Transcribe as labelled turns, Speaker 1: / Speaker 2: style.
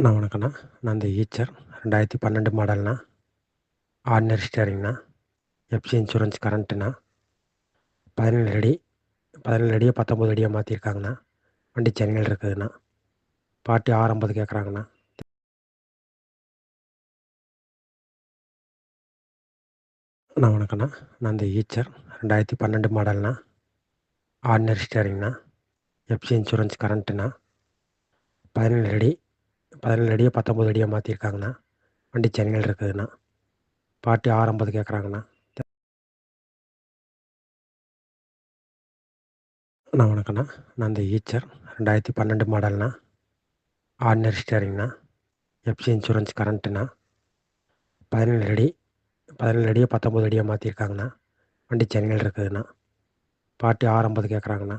Speaker 1: அண்ணா வணக்கண்ணா நான் இந்த ஈச்சர் ரெண்டாயிரத்தி பன்னெண்டு மாடல்ண்ணா. ஆர்டினரி ஸ்டேரிங்ண்ணா எஃப்சி இன்சூரன்ஸ் கரண்ட்டுண்ணா பதினேழு அடி பதினேழு அடியை பத்தொம்பது அடியாக மாற்றிருக்காங்கண்ணா வண்டி சென்னையில் இருக்குதுண்ணா. பார்ட்டி ஆறு ஐம்பது கேட்குறாங்கண்ணா அண்ணா வணக்கண்ணா நான் இந்த ஈச்சர் ரெண்டாயிரத்தி பன்னெண்டு மாடல்ண்ணா. ஆர்டினரி ஸ்டேரிங்ண்ணா எஃப்சி இன்சூரன்ஸ் கரண்ட்டுண்ணா பதினேழு அடி பதினேழு அடியை பத்தொம்பது அடியாக மாற்றிருக்காங்கண்ணா வண்டி சென்னையில் இருக்குதுண்ணா. பார்ட்டி ஆறு ஐம்பது கேட்குறாங்கண்ணா அண்ணா வணக்கண்ணா நான் இந்த ஈச்சர். ரெண்டாயிரத்தி பன்னெண்டு மாடல்ண்ணா. ஆர்டினரி ஸ்டேரிங்ண்ணா. எஃப்சி இன்சூரன்ஸ் கரண்ட்டுண்ணா பதினேழு அடி பதினேழு அடியை பத்தொம்பது அடியாக மாற்றிருக்காங்கண்ணா வண்டி சென்னையில் இருக்குதுண்ணா. பார்ட்டி ஆறு ஐம்பது கேட்குறாங்கண்ணா